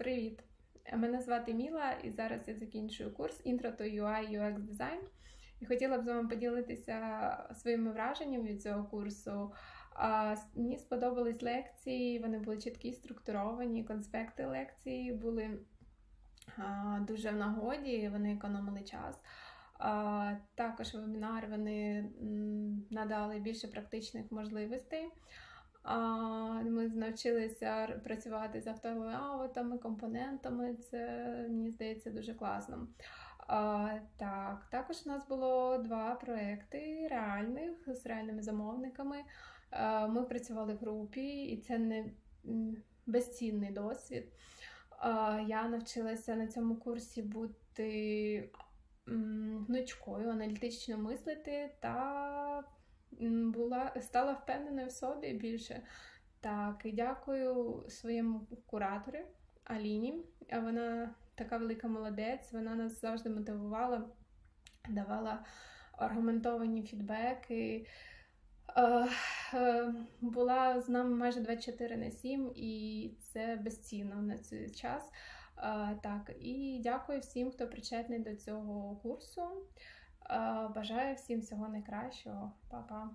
Привіт! Мене звати Міла, і зараз я закінчую курс Intro to UI UX Design. І хотіла б з вами поділитися своїми враженнями від цього курсу. Мені сподобались лекції, вони були чіткі, структуровані, конспекти лекцій були дуже в нагоді, вони економили час. Також вебінари вони надали більше практичних можливостей. Ми навчилися працювати з автолаутами, компонентами. Це мені здається дуже класно. Так, також у нас було два проекти реальних з реальними замовниками. Ми працювали в групі, і це не безцінний досвід. Я навчилася на цьому курсі бути гнучкою, аналітично мислити та була, стала впевненою в собі більше. Так, і дякую своєму кураторі Аліні. Вона така велика молодець, вона нас завжди мотивувала, давала аргументовані фідбеки. Е, е, Була з нами майже 24 на 7, і це безцінно на цей час. Е, Так, і дякую всім, хто причетний до цього курсу. Е, Бажаю всім всього найкращого. Па-па.